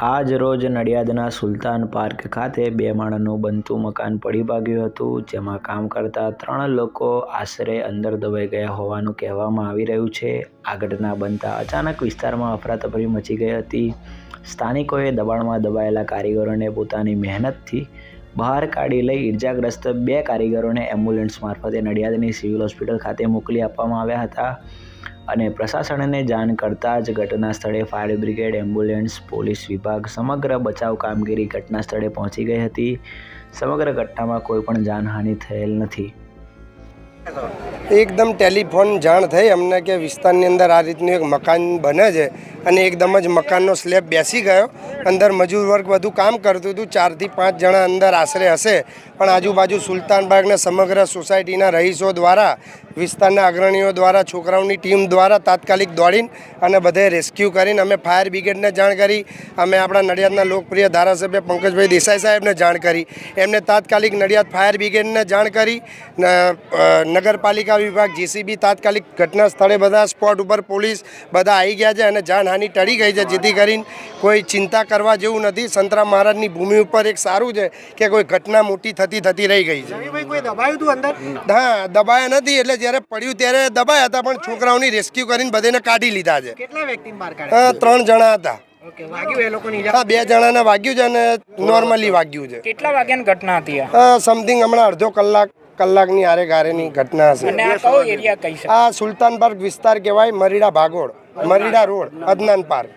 આજ રોજ નડિયાદના સુલતાન પાર્ક ખાતે બે માળનું બનતું મકાન પડી ભાગ્યું હતું, જેમાં કામ કરતા ત્રણ લોકો આશરે અંદર દબાઈ ગયા હોવાનું કહેવામાં આવી રહ્યું છે. આ બનતા અચાનક વિસ્તારમાં અફરાતફરી મચી ગઈ હતી. સ્થાનિકોએ દબાણમાં દબાયેલા કારીગરોને પોતાની મહેનતથી બહાર કાઢી લઈ ઇજાગ્રસ્ત બે કારીગરોને એમ્બ્યુલન્સ મારફતે નડિયાદની સિવિલ હોસ્પિટલ ખાતે મોકલી આપવામાં આવ્યા હતા અને પ્રશાસનને જાણ કરતાં જ ઘટના સ્થળે ફાયર બ્રિગેડ, એમ્બ્યુલન્સ, પોલીસ વિભાગ સમગ્ર બચાવ કામગીરી ઘટના સ્થળે પહોંચી ગઈ હતી. સમગ્ર ઘટનામાં કોઈ પણ જાનહાનિ થયેલ નથી. એકદમ ટેલિફોન જાણ થઈ અમને કે વિસ્તારની અંદર આ રીતનું એક મકાન બને છે. અને એકદમ જ મકાનનો સ્લેબ બેસી ગયો. અંદર મજૂર વર્ગ બધું કામ કરતું હતું. ચારથી પાંચ જણા અંદર આશરે હશે. પણ આજુબાજુ સુલતાનબાગના સમગ્ર સોસાયટીના રહીશો દ્વારા, વિસ્તારના અગ્રણીઓ દ્વારા, છોકરાઓની ટીમ દ્વારા તાત્કાલિક દોડીને અને બધે રેસ્ક્યુ કરીને અમે ફાયર બ્રિગેડને જાણ કરી. અમે આપણા નડિયાદના લોકપ્રિય ધારાસભ્ય પંકજભાઈ દેસાઈ સાહેબને જાણ કરી. એમને તાત્કાલિક નડિયાદ ફાયર બ્રિગેડને જાણ કરી. ન- નગરપાલિકા વિભાગ જીસીબી તાત્કાલિક ઘટના સ્થળે બધા સ્પોટ ઉપર પોલીસ બધા આવી ગયા છે અને જાનહાનિ ટળી ગઈ છે જેથી કરીને કોઈ ચિંતા કરવા જેવું નથી. સંતરામ મહારાજની ભૂમિ ઉપર એક સારું છે કે કોઈ ઘટના મોટી થતી થતી રહી ગઈ છે. રવિભાઈ કોઈ દબાયું હતું અંદર? હા દબાયા નથી એટલે જ્યારે પડ્યું ત્યારે દબાયા હતા પણ છોકરાઓની રેસ્ક્યુ કરીને બધાને કાઢી લીધા છે. કેટલા વ્યક્તિને બહાર કાઢ્યા? હા, ત્રણ જણા હતા. ઓકે વાગ્યું એ હા બે જણાને વાગ્યું છે અને નોર્મલી વાગ્યું છે. કેટલા વાગ્યાની ઘટના હતી સમથિંગ હમણાં અડધો કલાક. કલાકની આરે ગારેની ઘટના હશે આ કયો એરિયા કહી શકે આ સુલતાન પાર્ક વિસ્તાર કહેવાય મરીડા ભાગોળ મરીડા રોડ અદનાન પાર્ક.